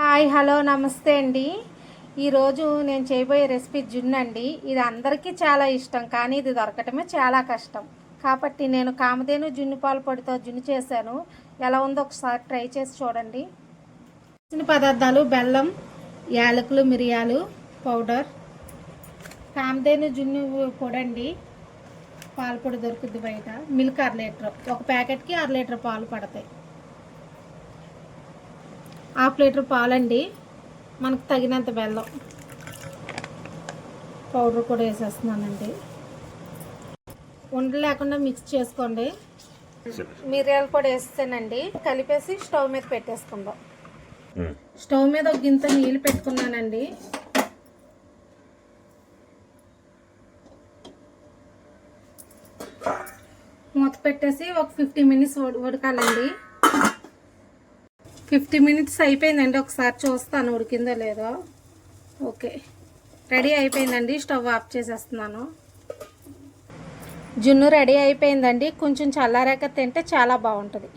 Hi hello నమస్తే అండి. ఈరోజు నేను చేయబోయే రెసిపీ జున్ను అండి. ఇది అందరికీ చాలా ఇష్టం కానీ ఇది దొరకటమే చాలా కష్టం. కాబట్టి నేను కామధేను జున్ను పాలు పొడితో జున్ను చేశాను. ఎలా ఉందో ఒకసారి ట్రై చేసి చూడండి. కావాల్సిన పదార్థాలు బెల్లం యాలకులు మిరియాలు పౌడర్. కామధేను జున్ను పొడండి. పాలు పొడి దొరుకుద్ది బయట. మిల్క్ అర లీటర్. ఒక ప్యాకెట్కి అర లీటర్ పాలు పడతాయి. హాఫ్ లీటర్ పాలండి. మనకు తగినంత బెల్లం. పౌడర్ కూడా వేసేస్తున్నానండి. ఉండలు లేకుండా మిక్స్ చేసుకోండి. మిరియాలు కూడా వేస్తానండి. కలిపేసి స్టవ్ మీద పెట్టేసుకుందాం. స్టవ్ మీద ఒక గింత నీళ్ళు పెట్టుకున్నానండి. మూత పెట్టేసి ఒక ఫిఫ్టీ మినిట్స్ ఉడకాలండి ఫిఫ్టీ మినిట్స్ అయిపోయిందండి ఒకసారి చూస్తాను ఉడికిందో లేదో. ఓకే. రెడీ అయిపోయిందండి స్టవ్ ఆఫ్ చేసేస్తున్నాను. జున్ను రెడీ అయిపోయిందండి కొంచెం చల్లారాక తింటే చాలా బాగుంటుంది.